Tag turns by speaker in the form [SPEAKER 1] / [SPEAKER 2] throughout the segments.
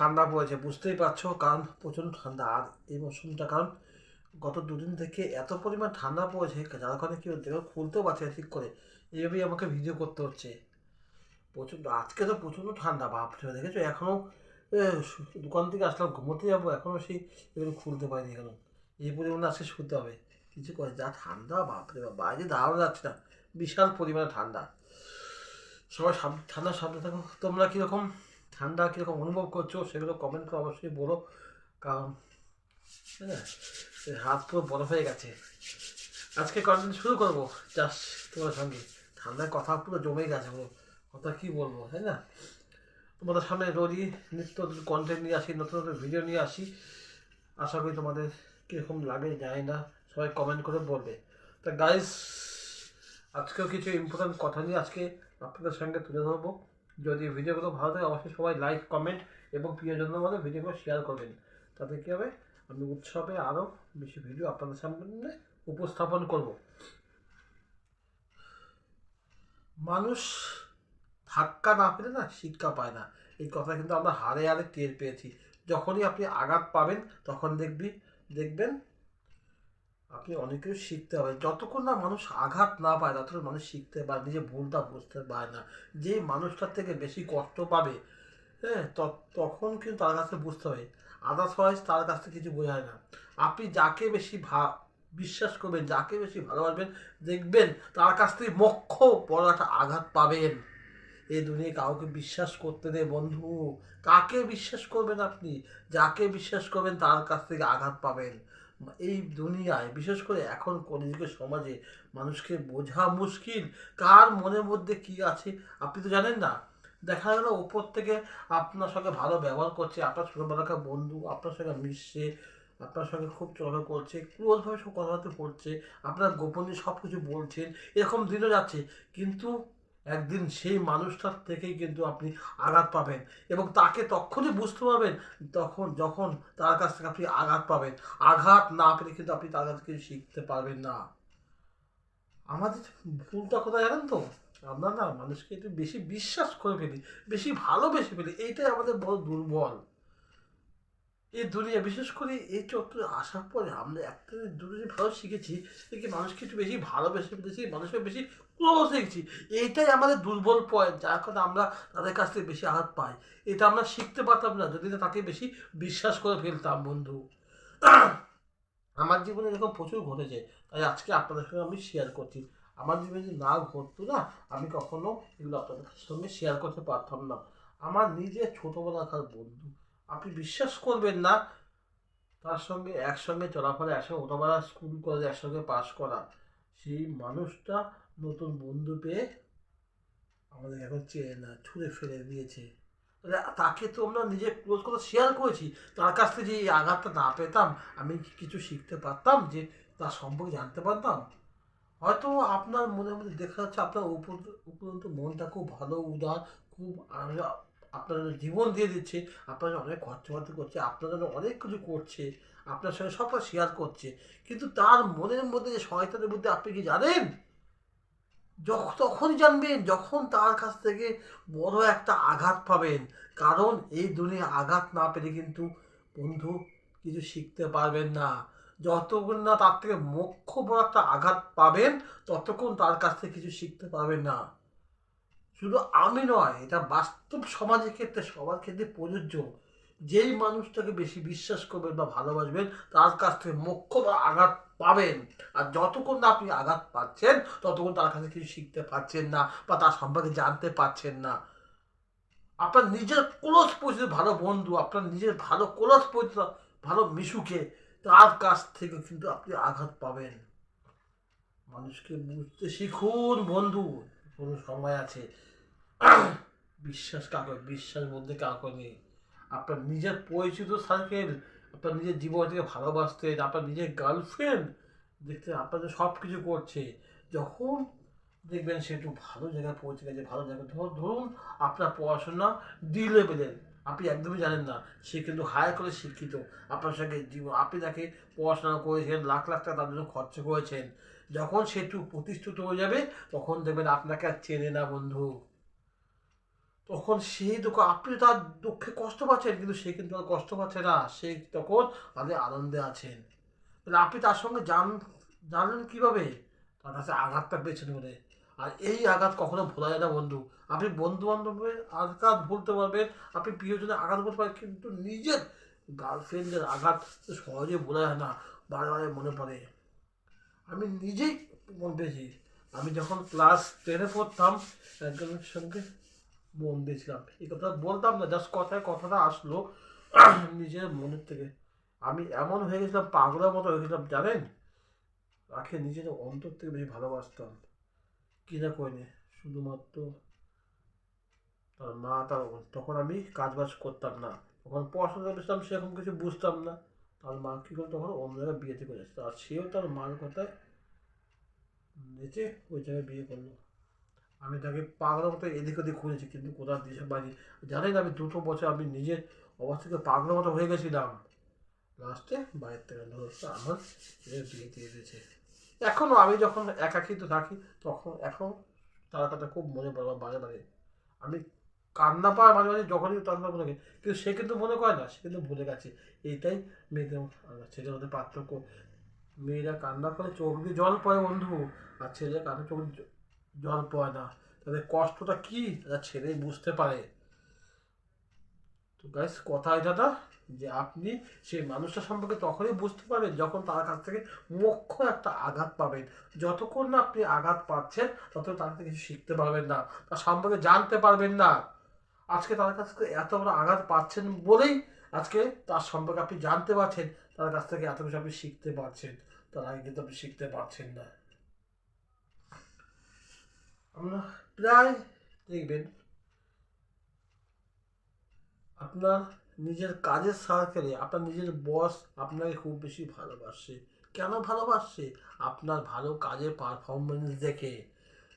[SPEAKER 1] ঠান্ডা পড়েছে, বুঝতেই পারছ, কারণ প্রচণ্ড ঠান্ডা। আর এই মৌসুমটা, কারণ গত দুদিন থেকে এত পরিমাণ ঠান্ডা পড়েছে, যার কারণে কেউ দেখো, খুলতেও পারছে ঠিক করে। এইভাবেই আমাকে ভিডিও করতে হচ্ছে। প্রচণ্ড, আজকে তো প্রচণ্ড ঠান্ডা, বাপরে, দেখেছ? এখনও দোকান থেকে আসলাম, ঘুমোতে যাব, এখনও সেই এগুলো খুলতে পারিনি কেন এই পরিমাণে আজকে শুতে হবে। কিছু করে যা ঠান্ডা, বাপরে বাপ, বাইরে দাঁড়ানো যাচ্ছে না। বিশাল পরিমাণে ঠান্ডা। সবাই সাব, ঠান্ডা সামনে থাকো। তোমরা কীরকম? ঠান্ডা কীরকম অনুভব করছ সেগুলো কমেন্ট করে অবশ্যই বলো। কারণ হাত পুরো বরফ হয়ে গেছে। আজকে কন্টেন্ট শুরু করব? জাস্ট তোমার সঙ্গে। ঠান্ডায় কথা পুরো জমে গেছে পুরো। কথা কী বলব, তাই না? তোমাদের সামনে রোজই নিত্য নতুন কন্টেন্ট নিয়ে আসি, নতুন নতুন ভিডিও নিয়ে আসি। আশা করি তোমাদের কীরকম লাগে জানি না। সবাই কমেন্ট করে বলবে। তা গাইস আজকেও কিছু ইম্পর্টেন্ট কথা নিয়ে আজকে আপনাদের সঙ্গে তুলে ধরবো। যদি ভিডিওগুলো ভালো থাকে, অবশ্যই সবাই লাইক কমেন্ট এবং প্রিয়জনদের মধ্যে ভিডিওগুলো শেয়ার করবেন। তাতে কী হবে? আমি উৎসবে আরও বেশি ভিডিও আপনাদের সামনে উপস্থাপন করব। মানুষ ধাক্কা না পেলে না শিক্ষা পায় না। এই কথা কিন্তু আমরা হারে হারে টের পেয়েছি। যখনই আপনি আঘাত পাবেন, তখন দেখবি, দেখবেন আপনি অনেক কিছু শিখতে হবে। যতক্ষণ না মানুষ আঘাত না পায়, ততক্ষণ মানুষ শিখতে পারে নিজে ভুলটা বুঝতে পারে না। যে মানুষটার থেকে বেশি কষ্ট পাবে হ্যাঁ তখন কিন্তু তার কাছে বুঝতে হবে। আদার্সওয়াইজ তার কাছ থেকে কিছু বোঝায় না। আপনি যাকে বেশি ভা, বিশ্বাস করবেন, যাকে বেশি ভালোবাসবেন, দেখবেন তার কাছ থেকে মক্ষ বড় একটা আঘাত পাবেন। এই দুনিয়ায় কাউকে বিশ্বাস করতে দে বন্ধু। কাকে বিশ্বাস করবেন আপনি? যাকে বিশ্বাস করবেন তার কাছ থেকে আঘাত পাবেন। এই দুনিয়ায়, বিশেষ করে এখন কলিযুগের সমাজে মানুষকে বোঝা মুশকিল। কার মনের মধ্যে কি আছে? আপনি তো জানেন না। দেখা গেল ওপর থেকে আপনার সঙ্গে ভালো ব্যবহার করছে, আপনার ছোটোবেলাকার বন্ধু, আপনার সঙ্গে মিশছে, আপনার সঙ্গে খুব চলাফেরা করছে ক্লোজভাবে সব কথাবার্তা করছে আপনার গোপনীয় সব কিছু বলছেন, এরকম দিনও যাচ্ছে। কিন্তু একদিন সেই মানুষটার থেকেই কিন্তু আপনি আঘাত পাবেন এবং তাকে তখনই বুঝতে পারবেন তখন, যখন তার কাছ থেকে আপনি আঘাত পাবেন। আঘাত না পেলে কিন্তু আপনি তার কাছ থেকে শিখতে পারবেন না। আমাদের ভুলটা কোথায় জানেন তো? আমরা না মানুষকে একটু বেশি বিশ্বাস করে ফেলি, বেশি ভালোবেসে ফেলি, এইটাই আমাদের বড় দুর্বল। এই দুনিয়া, বিশেষ করে এই চত্বরে আসার পরে আমরা একটা দুটো ভালো শিখেছি কি মানুষকে একটু বেশি ভালোবেসে ফেলেছি মানুষকে বেশি ক্লোজ হয়েছি এইটাই আমাদের দুর্বল পয়েন্ট যার কারণে আমরা তাদের কাছ থেকে বেশি আঘাত পাই। এটা আমরা শিখতে পারতাম না, যদি না তাকে বেশি বিশ্বাস করে ফেলতাম, বন্ধু। আমার জীবনে এরকম প্রচুর ঘটেছে, তাই আজকে আপনাদের সঙ্গে আমি শেয়ার করছি। আমার জীবনে যদি না ঘটতো না, আমি কখনো এগুলো আপনাদের সঙ্গে শেয়ার করতে পারতাম না। আমার নিজের ছোটোবেলাকার বন্ধু আপনি বিশ্বাস করবেন না, তার সঙ্গে একসঙ্গে চলাফেরা, একসঙ্গে ওঠাবেলা স্কুল, কলেজ একসঙ্গে পাশ করা। সেই মানুষটা নতুন বন্ধু পেয়ে আমাদের এখন চেয়ে না, ছুঁড়ে ফেলে দিয়েছে। তাকে তো আমরা নিজের ক্লোজ কথা শেয়ার করেছি। তার কাছ থেকে যে এই আঘাতটা না পেতাম, আমি কিছু শিখতে পারতাম যে তার সম্পর্কে জানতে পারতাম? হয়তো আপনার মনের মধ্যে দেখা যাচ্ছে আপনার উপর উপরন্ত মনটা খুব ভালো, উদার, খুব আপনার জীবন দিয়ে দিচ্ছে, আপনার অনেক খরচাপাতি করছে, আপনার অনেক কিছু করছে, আপনার সঙ্গে সবটা শেয়ার করছে, কিন্তু তার মনের মধ্যে যে শয়তানের মধ্যে আপনি কি জানেন? যখন তখনই জানবেন, যখন তার কাছ থেকে বড় একটা আঘাত পাবেন। কারণ এই দুনিয়া আঘাত না পেলে কিন্তু বন্ধু কিছু শিখতে পারবেন না। যতক্ষণ না তার থেকে মোক্ষ বড় একটা আঘাত পাবেন, ততক্ষণ তার কাছ থেকে কিছু শিখতে পারবেন না। শুধু আমি নয়, এটা বাস্তব সমাজের ক্ষেত্রে, সবার ক্ষেত্রে প্রযোজ্য। যেই মানুষটাকে বেশি বিশ্বাস করবেন বা ভালোবাসবেন, তার কাছ থেকে মুখ্য বা আঘাত পাবেন। আর যতক্ষণ না আপনি আঘাত পাচ্ছেন, ততক্ষণ তার কাছে কিছু শিখতে পারছেন না বা তার সম্পর্কে জানতে পারছেন না। আপনার নিজের ক্লোজ পরিচিত ভালো বন্ধু, আপনার নিজের ভালো ক্লোজ পরিচিত ভালো মিশুকে, তার কাছ থেকে কিন্তু আপনি আঘাত পাবেন। মানুষকে বুঝতে শিখুন বন্ধু, কোনো সময় আছে। বিশ্বাস কাকে, বিশ্বাস বলতে কাউকে নেই। আপনার নিজের পরিচিত সার্কেল আপনার নিজের জীবন থেকে ভালোবাসতেন আপনার নিজের গার্লফ্রেন্ড দেখতে আপনাদের সব কিছু করছে। যখন দেখবেন সে একটু ভালো জায়গায় পৌঁছে গেছে, ভালো জায়গায় ধর- ধরুন আপনার পড়াশোনা ডি লেভেলের আপনি একদমই জানেন না, সে কিন্তু হায়ার করে শিক্ষিত। আপনার সঙ্গে জীবন, আপনি তাকে পড়াশোনা করেছেন, লাখ লাখ টাকা তার জন্য খরচ করেছেন। যখন সে একটু প্রতিষ্ঠিত হয়ে যাবে, তখন দেখবেন আপনাকে আর চেনে না বন্ধু। তখন সেই দুঃখ আপনি তার দুঃখে কষ্ট পাচ্ছেন, কিন্তু সে কিন্তু আর কষ্ট পাচ্ছে না। সে তখন তাদের আনন্দে আছেন। আপনি তার সঙ্গে জান জানলেন কীভাবে? তার কাছে আঘাতটা পেয়েছেন বলে। আর এই আঘাত কখনো ভোলা যায় না, বন্ধু। আপনি বন্ধু বান্ধবের আঘাত ভুলতে পারবেন। আপনি প্রিয়জনের আঘাত বলতে পারেন কিন্তু নিজের গার্লফ্রেন্ডের আঘাত সহজে বোঝা যায় না। বারে বারে মনে পড়ে। আমি নিজেই মন পেয়েছি। আমি যখন ক্লাস টেনে পড়তাম, একজনের সঙ্গে মন দিয়েছিলাম। এই কথা বলতাম না জাস্ট কথায় কথাটা আসলো নিজের মনের থেকে। আমি এমন হয়ে গেছিলাম, পাগলের মতো হয়ে গেছিলাম, জানেন? তাকে নিজের অন্তর থেকে বেশি ভালোবাসতাম। কি না করিনি শুধুমাত্র তার মা তার তখন আমি কাজ বাজ করতাম না। তখন পড়াশোনা করছিলাম সেরকম কিছু বুঝতাম না। তার মা কী করে তখন অন্য জায়গায় বিয়েতে করেছে আর সেও তার মার কথায় নেচে ওই জায়গায় বিয়ে করল। আমি তাকে পাগলের মতো এদিক ওদিক খুঁজেছি, কিন্তু কোথাও দিশে পাইনি। জানেন আমি দুটো বছর আমি নিজের অবস্থা থেকে পাগলের মতো হয়ে গেছিলাম। লাস্টে বাইরের থেকে আমার বিয়ে দিয়ে দিয়েছে। এখনও আমি যখন একাকিত থাকি, তখন এখন তার কথা খুব মনে পড়ে বারে বারে আমি কান্না পায় মাঝে মাঝে যখনই কথা মনে করি কিন্তু সে কিন্তু মনে করে না, সে কিন্তু ভুলে গেছে। এইটাই মেয়েদের ছেলের মধ্যে পার্থক্য। মেয়েরা কান্না করে চোখ দিয়ে জল পড়ে বন্ধু, আর ছেলে কান্না চোখ জল পড়ে না। তাদের কষ্টটা কি? তারা ছেলেই বুঝতে পারে। তো গাইস কথা না যে আপনি সেই মানুষটা সম্পর্কে তখনই বুঝতে পারবেন যখন তার কাছ থেকে মুখ্য একটা আঘাত পাবেন। যতক্ষণ না আপনি আঘাত পাচ্ছেন, ততক্ষণ তার থেকে কিছু শিখতে পারবেন না। তার সম্পর্কে জানতে পারবেন না। আজকে তার কাছ থেকে এত বড় আঘাত পাচ্ছেন বলেই আজকে তার সম্পর্কে আপনি জানতে পারছেন। তার কাছ থেকে এত কিছু আপনি শিখতে পারছেন। তার আগে কিন্তু আপনি শিখতে পারছেন না। আমরা প্রায় দেখবেন আপনার নিজের কাজের সার্কেলে আপনার নিজের বস আপনাকে খুব বেশি ভালোবাসে। কেন ভালোবাসছে আপনার ভালো কাজের পারফরমেন্স দেখে।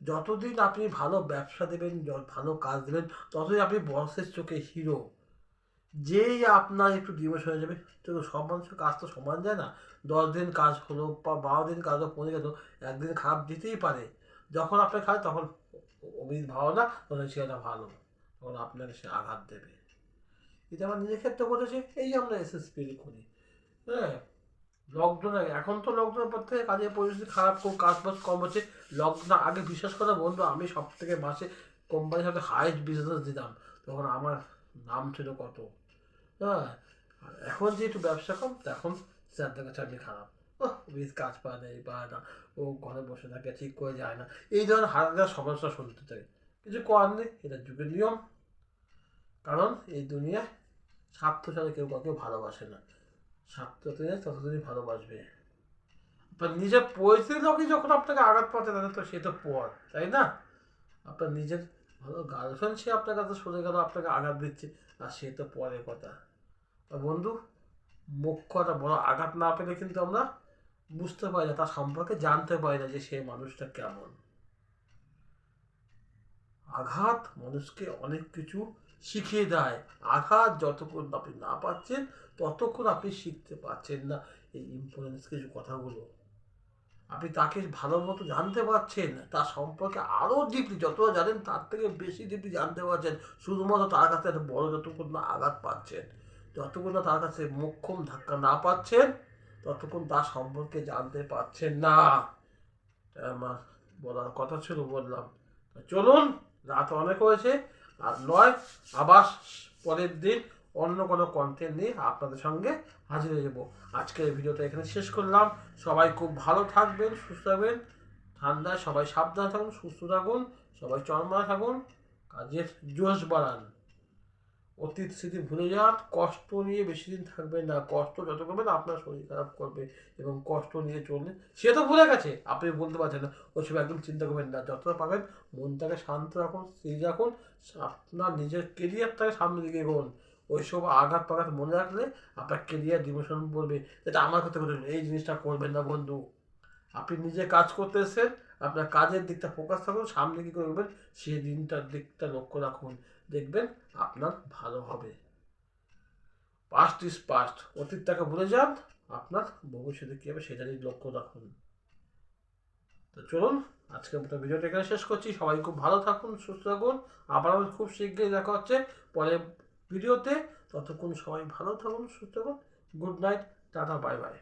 [SPEAKER 1] যতদিন আপনি ভালো ব্যবসা দেবেন ভালো কাজ দেবেন, ততদিন আপনি বসের চোখে হিরো যেই আপনার একটু ডিমোশন হয়ে যাবে তো সব মানুষের কাজ তো সমান যায় না। দশ দিন কাজ হলো বা বারো দিন কাজ হলো, পনেরো গেল একদিন খারাপ দিতেই পারে। যখন আপনার খায় তখন অমিত ভালো না, তখন সেটা ভালো তখন আপনাকে সে আঘাত দেবে। এটা আমার নিজের ক্ষেত্রে ঘটেছে এই আমরা এসএসপি করি। হ্যাঁ? লকডাউনে এখন তো লকডাউনের পর থেকে কাজের পরিস্থিতি খারাপ, খুব কাজ বাজ কম হচ্ছে। লকডাউন আগে বিশ্বাস করে বন্ধু, আমি সব থেকে মাসে কোম্পানির সাথে হায়েস্ট বিজনেস দিতাম। তখন আমার নাম ছিল কত? হ্যাঁ? এখন যেহেতু ব্যবসা কম তখন স্যারদের কাছে আমি খারাপ। বেশ কাজ পায় না এই পায় না ও ঘরে বসে থাকে, ঠিক করে যায় না। এই ধরনের হাজার সমস্যা শুনতে চাই। কিছু করার নেই, এটা যুগের নিয়ম। কারণ এই দুনিয়ায় স্বার্থ ছাড়া কেউ কাউকে ভালোবাসে না। স্বার্থ ততদিনই ভালোবাসবে। আপনার নিজের পরিস্থিতি লোকই যখন আপনাকে আঘাত পাচ্ছে, তাহলে তো সে তো পর, তাই না? আপনার নিজের ভালো গার্লফ্রেন্ড সে আপনার কাছে সরে গেল, আপনাকে আঘাত দিচ্ছে, আর সে তো পরের কথা। বন্ধু মুখ্য বড় আঘাত না পেলে কিন্তু আমরা বুঝতে পারি না, তার সম্পর্কে জানতে পারি না যে সে মানুষটা কেমন। আঘাত মানুষকে অনেক কিছু শিখিয়ে দেয়। আঘাত যতক্ষণ আপনি না পাচ্ছেন, ততক্ষণ আপনি শিখতে পারছেন না এই ইম্পর্টেন্স কিছু কথাগুলো। আপনি তাকে ভালো মতো জানতে পারছেন, তার সম্পর্কে আরও ডিপলি যতটা জানেন, তার থেকে বেশি ডিপলি জানতে পারছেন, শুধুমাত্র তার কাছে একটা বড় যতক্ষণ না আঘাত পাচ্ছেন, যতক্ষণ না তার কাছে মোক্ষম ধাক্কা না পাচ্ছেন ততক্ষণ তার সম্পর্কে জানতে পারছেন না। আমার বলার কথা ছিল, বললাম চলুন, রাত অনেক হয়েছে, আর নয়, আবার পরের দিন অন্য কোনো কন্টেন্ট নিয়ে আপনাদের সঙ্গে হাজির হয়ে যাব। আজকের ভিডিওটা এখানে শেষ করলাম। সবাই খুব ভালো থাকবেন, সুস্থ থাকবেন। ঠান্ডায় সবাই সাবধানে থাকুন, সুস্থ থাকুন, সবাই চরমায় থাকুন। কাজের জোশ বাড়ান। অতীত, স্মৃতি ভুলে যান। কষ্ট নিয়ে বেশি দিন থাকবেন না। কষ্ট যত করবেন, আপনার শরীর খারাপ করবে এবং কষ্ট নিয়ে চললে সে তো ভুলে গেছে। আপনি বলতে পারছেন না। ওসব একদম চিন্তা করবেন না। যতটা পাবেন মনটাকে শান্ত রাখুন, স্থির রাখুন। আপনার নিজের কেরিয়ারটাকে সামনে দিকে এগোন। ওইসব আঘাত পাঘাত মনে রাখলে আপনার কেরিয়ার ডিমোশন বলবে এটা আমার কথা বলবেন এই জিনিসটা করবেন না বন্ধু। আপনি নিজে কাজ করতে এসেছেন আপনার কাজের দিকটা ফোকাস থাকুন, সামনে কী করবেন, সেই দিনটার দিকটা লক্ষ্য রাখুন। দেখবেন আপনার ভালো হবে। পাস্ট ইজ পাস্ট অতীতটাকে ভুলে যান, আপনার ভবিষ্যতে কী হবে সেটা সেটারই লক্ষ্য রাখুন। তো চলুন আজকের মতো ভিডিওটা এখানে শেষ করছি। সবাই খুব ভালো থাকুন, সুস্থ থাকুন। আবারও খুব শীঘ্রই দেখা হচ্ছে পরের ভিডিওতে। ততক্ষণ সবাই ভালো থাকুন, সুস্থ থাকুন। Good night tata bye bye